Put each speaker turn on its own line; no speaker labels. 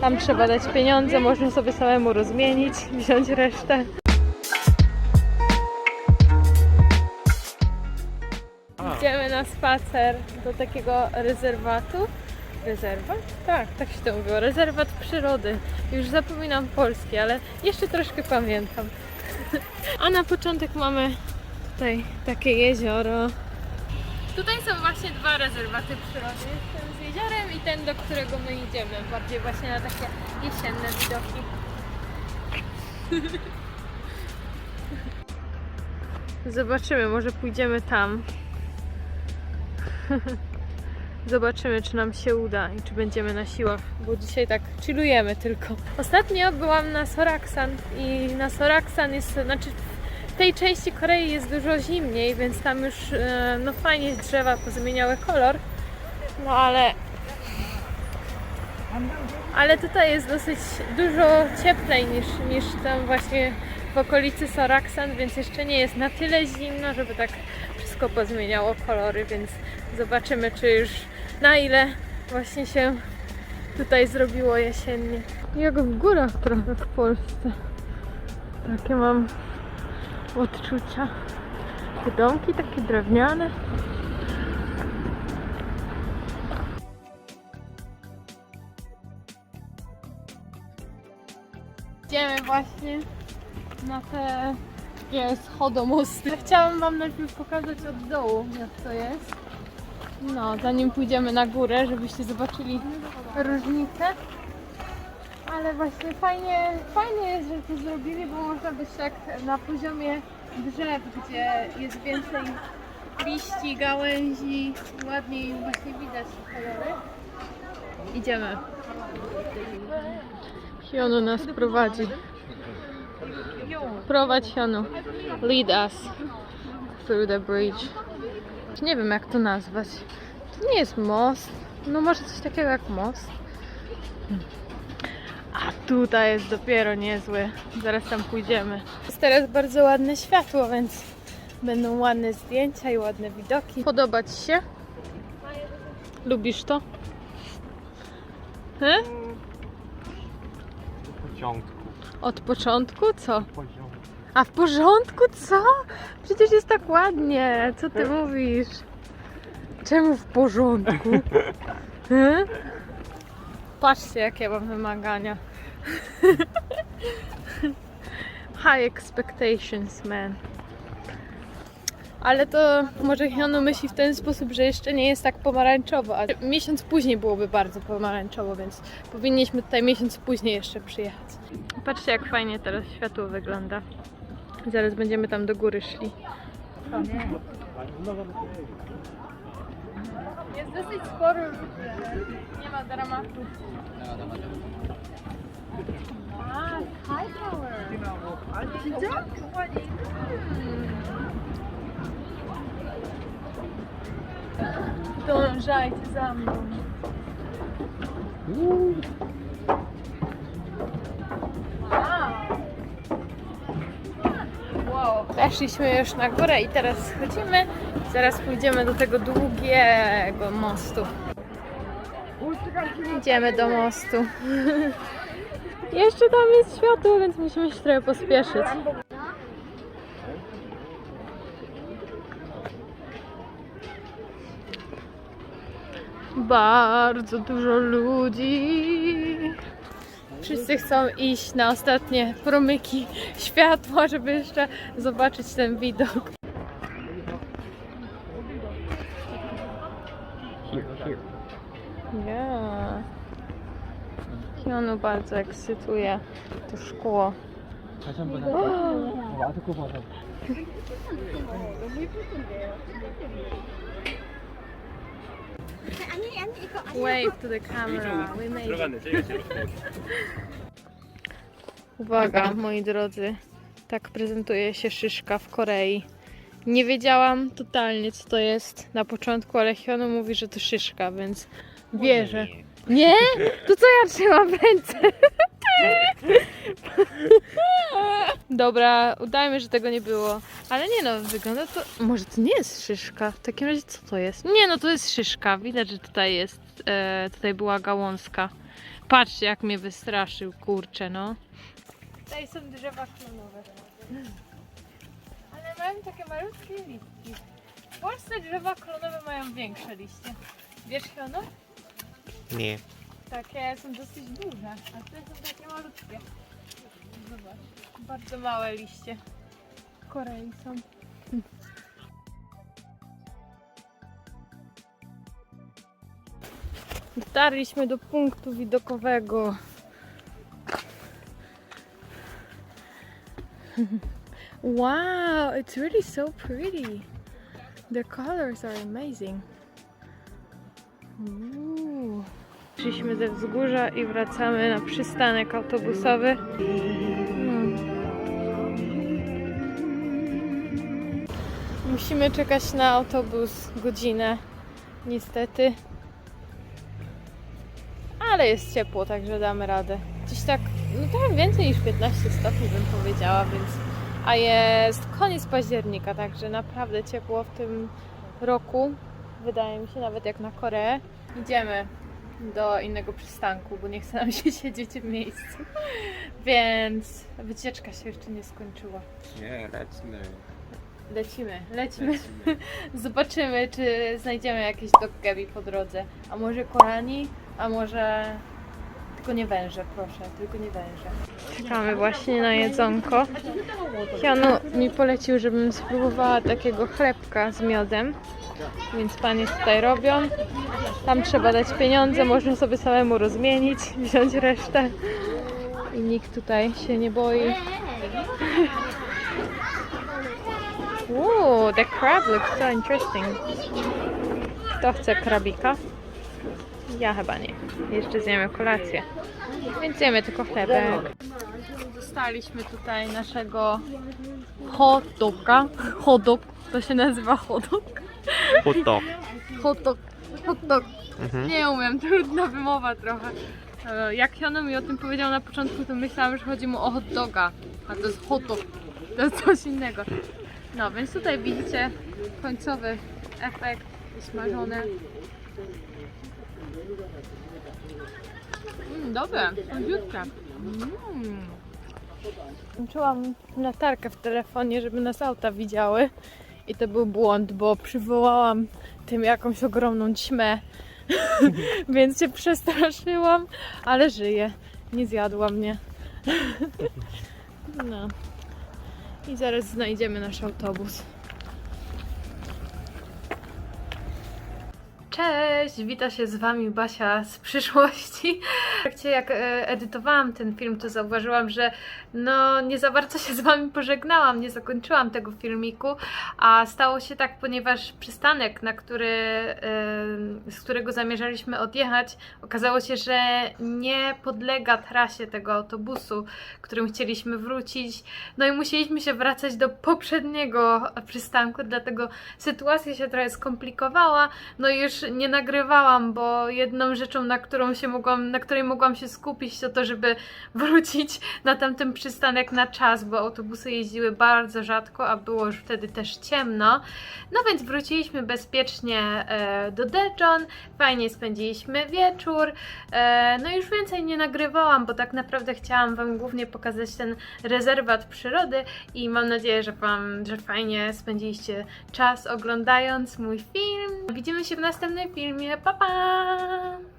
Tam trzeba dać pieniądze, można sobie samemu rozmienić, wziąć resztę. Idziemy na spacer do takiego rezerwatu. Rezerwat? Tak, tak się to mówiło. Rezerwat przyrody. Już zapominam polski, ale jeszcze troszkę pamiętam. A na początek mamy tutaj takie jezioro. Tutaj są właśnie dwa rezerwaty przyrody. Ten z jeziorem i ten, do którego my idziemy. Bardziej właśnie na takie jesienne widoki. Zobaczymy, może pójdziemy tam. Zobaczymy, czy nam się uda i czy będziemy na siłach, bo dzisiaj tak chillujemy tylko. Ostatnio byłam na Soraksan i na Soraksan jest, znaczy tej części Korei jest dużo zimniej, więc tam już e, no fajnie drzewa pozmieniały kolor. No ale ale tutaj jest dosyć dużo cieplej niż, niż tam właśnie w okolicy Soraksan, więc jeszcze nie jest na tyle zimno, żeby tak wszystko pozmieniało kolory, więc zobaczymy, czy już na ile właśnie się tutaj zrobiło jesiennie. Jak w górach trochę w Polsce. Takie mam odczucia. Te domki takie drewniane. Idziemy właśnie na te takie schodomosty. Chciałam Wam najpierw pokazać od dołu, jak to jest. No, zanim pójdziemy na górę, żebyście zobaczyli różnicę. Ale właśnie fajnie, fajnie jest, że to zrobili, bo można być tak na poziomie drzew, gdzie jest więcej liści, gałęzi, ładniej właśnie widać te kolory. Idziemy. Hionu nas prowadzi. Prowadź Hionu. Lead us through the bridge. Nie wiem jak to nazwać. To nie jest most. No może coś takiego jak most. A tutaj jest dopiero niezły. Zaraz tam pójdziemy. Jest teraz bardzo ładne światło, więc będą ładne zdjęcia i ładne widoki. Podoba Ci się? Lubisz to? He?
W porządku.
Od początku? Co?
W porządku.
A w porządku? Co? Przecież jest tak ładnie. Co ty mówisz? Czemu w porządku? He? Patrzcie, jakie mam wymagania. High expectations, man. Ale to może Hionu myśli w ten sposób, że jeszcze nie jest tak pomarańczowo, a miesiąc później byłoby bardzo pomarańczowo, więc powinniśmy tutaj miesiąc później jeszcze przyjechać. Patrzcie, jak fajnie teraz światło wygląda. Zaraz będziemy tam do góry szli. Jest dosyć sporo ludzi. Nie ma dramatu. A, High Tower. 진짜? Dążajcie za mną. Weszliśmy już na górę i teraz schodzimy. Zaraz pójdziemy do tego długiego mostu. Idziemy do mostu. Jeszcze tam jest światło, więc musimy się trochę pospieszyć. Bardzo dużo ludzi. Wszyscy chcą iść na ostatnie promyki światła, żeby jeszcze zobaczyć ten widok. Hionu bardzo ekscytuje to szkło.
다시 한번 할게요. 와드코 봐서.
Wave to the camera. We made it.
들어갔네. 저희가 제일
Uwaga, moi drodzy, tak prezentuje się szyszka w Korei. Nie wiedziałam totalnie, co to jest na początku, ale Hionu mówi, że to szyszka, więc wierzę. Nie? To co ja trzymam w ręce? Dobra, udajmy, że tego nie było. Ale nie no, wygląda to... Może to nie jest szyszka. W takim razie co to jest? Nie no, to jest szyszka. Widać, że tutaj jest... E, tutaj była gałązka. Patrzcie, jak mnie wystraszył, kurczę, no. Tutaj są drzewa klonowe. Ale mają takie malutkie listki. W Polsce drzewa klonowe mają większe liście. Wiesz, Hiono?
Nie.
Takie są dosyć duże, a te są takie malutkie. Zobacz, bardzo małe liście. W Korei są. Dotarliśmy do punktu widokowego. Wow, it's really so pretty. The colors are amazing. Przyszliśmy ze wzgórza i wracamy na przystanek autobusowy. Hmm. Musimy czekać na autobus godzinę, niestety. Ale jest ciepło, także damy radę. Gdzieś tak, no trochę więcej niż 15 stopni bym powiedziała, więc. A jest koniec października, także naprawdę ciepło w tym roku. Wydaje mi się, nawet jak na Koreę. Idziemy do innego przystanku, bo nie chce nam się siedzieć w miejscu. Więc wycieczka się jeszcze nie skończyła.
Nie, lecimy.
Lecimy, lecimy.
lecimy.
Zobaczymy, czy znajdziemy jakieś doggebi po drodze. A może korani, a może... Tylko nie węże, proszę, tylko nie węże. Czekamy właśnie na jedzonko. Janu mi polecił, żebym spróbowała takiego chlebka z miodem. Więc panie tutaj robią. Tam trzeba dać pieniądze, można sobie samemu rozmienić, wziąć resztę. I nikt tutaj się nie boi. Ooh, the crab looks so interesting. Kto chce krabika? Ja chyba nie. Jeszcze zjemy kolację. Więc zjemy tylko chlebek. Dostaliśmy tutaj naszego hot doga. Hot dog. To się nazywa hot dog.
Hoto.
Hot dog. Hot dog.
Mhm.
Nie umiem, trudna wymowa trochę. E, Jak Hiano mi o tym powiedział na początku, to myślałam, że chodzi mu o hot doga, a to jest hot dog. To jest coś innego. No, więc tutaj widzicie końcowy efekt smażone. Mm, dobre, sądziutkie. Mm. Włączyłam latarkę w telefonie, żeby nas auta widziały. I to był błąd, bo przywołałam tym jakąś ogromną ćmę. Więc się przestraszyłam, ale żyję. Nie zjadła mnie. No. I zaraz znajdziemy nasz autobus. Cześć, wita się z Wami Basia z przyszłości. W trakcie jak e, edytowałam ten film, to zauważyłam, że no nie za bardzo się z Wami pożegnałam, nie zakończyłam tego filmiku, a stało się tak, ponieważ przystanek, na który, e, z którego zamierzaliśmy odjechać, okazało się, że nie podlega trasie tego autobusu, którym chcieliśmy wrócić. No i musieliśmy się wracać do poprzedniego przystanku, dlatego sytuacja się trochę skomplikowała. No i już nie nagrywałam, bo jedną rzeczą, na którą się mogłam, na której mogłam się skupić, to to, żeby wrócić na tamten przystanek na czas, bo autobusy jeździły bardzo rzadko, a było już wtedy też ciemno. No więc wróciliśmy bezpiecznie e, do Daejeon, fajnie spędziliśmy wieczór. E, no już więcej nie nagrywałam, bo tak naprawdę chciałam Wam głównie pokazać ten rezerwat przyrody i mam nadzieję, że Wam, że fajnie spędziliście czas oglądając mój film. Widzimy się w następnym the film. Bye papá.